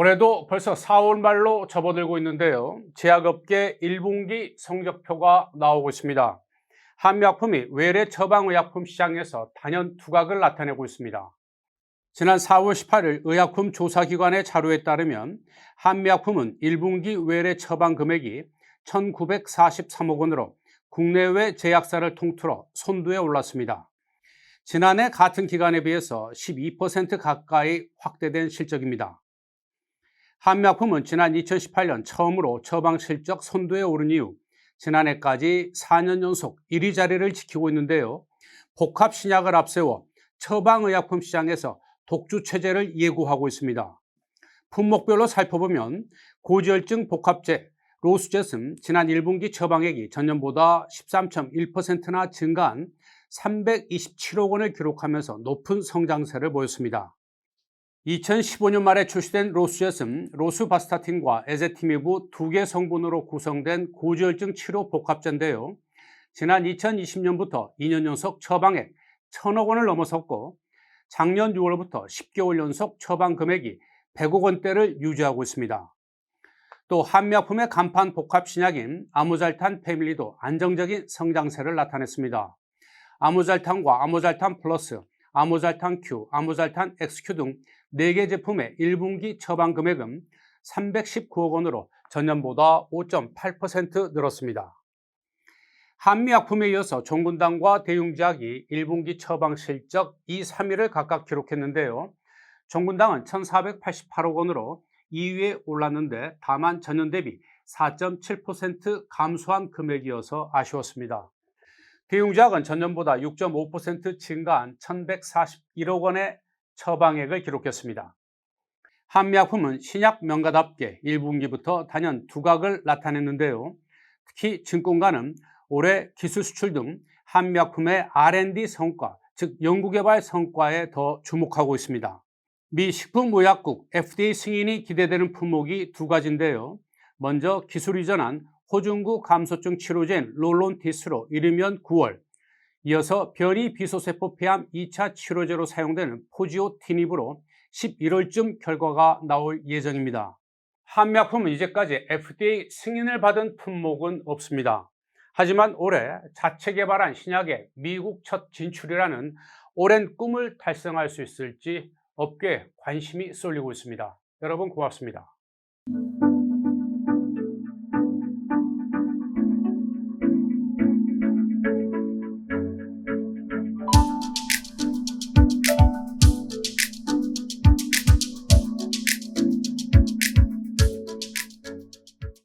올해도 벌써 4월 말로 접어들고 있는데요. 제약업계 1분기 성적표가 나오고 있습니다. 한미약품이 외래 처방의약품 시장에서 단연 두각을 나타내고 있습니다. 지난 4월 18일 의약품 조사기관의 자료에 따르면 한미약품은 1분기 외래 처방 금액이 1,943억 원으로 국내외 제약사를 통틀어 선두에 올랐습니다. 지난해 같은 기간에 비해서 12% 가까이 확대된 실적입니다. 한미약품은 지난 2018년 처음으로 처방 실적 선두에 오른 이후 지난해까지 4년 연속 1위 자리를 지키고 있는데요. 복합 신약을 앞세워 처방의약품 시장에서 독주 체제를 예고하고 있습니다. 품목별로 살펴보면 고지혈증 복합제, 로스제슴 지난 1분기 처방액이 전년보다 13.1%나 증가한 327억 원을 기록하면서 높은 성장세를 보였습니다. 2015년 말에 출시된 로스제슴, 로스바스타틴과 에제티미브 두 개 성분으로 구성된 고지혈증 치료 복합제인데요. 지난 2020년부터 2년 연속 처방액 1천억 원을 넘어섰고 작년 6월부터 10개월 연속 처방 금액이 100억 원대를 유지하고 있습니다. 또 한미약품의 간판 복합 신약인 아모잘탄 패밀리도 안정적인 성장세를 나타냈습니다. 아모잘탄과 아모잘탄 플러스, 아모잘탄 Q, 아모잘탄 XQ 등 4개 제품의 1분기 처방 금액은 319억 원으로 전년보다 5.8% 늘었습니다. 한미약품에 이어서 종군당과 대웅제약이 1분기 처방 실적 2, 3위를 각각 기록했는데요. 종군당은 1,488억 원으로 2위에 올랐는데 다만 전년 대비 4.7% 감소한 금액이어서 아쉬웠습니다. 대웅제약은 전년보다 6.5% 증가한 1,141억 원의 처방액을 기록했습니다. 한미약품은 신약 명가답게 1분기부터 단연 두각을 나타냈는데요. 특히 증권가는 올해 기술 수출 등 한미약품의 R&D 성과, 즉 연구개발 성과에 더 주목하고 있습니다. 미 식품의약국 FDA 승인이 기대되는 품목이 두 가지인데요. 먼저 기술 이전한 호중구 감소증 치료제인 롤론티스로 이르면 9월, 이어서 변이 비소세포 폐암 2차 치료제로 사용되는 포지오티닙으로 11월쯤 결과가 나올 예정입니다. 한미약품은 이제까지 FDA 승인을 받은 품목은 없습니다. 하지만 올해 자체 개발한 신약의 미국 첫 진출이라는 오랜 꿈을 달성할 수 있을지 업계에 관심이 쏠리고 있습니다. 여러분 고맙습니다.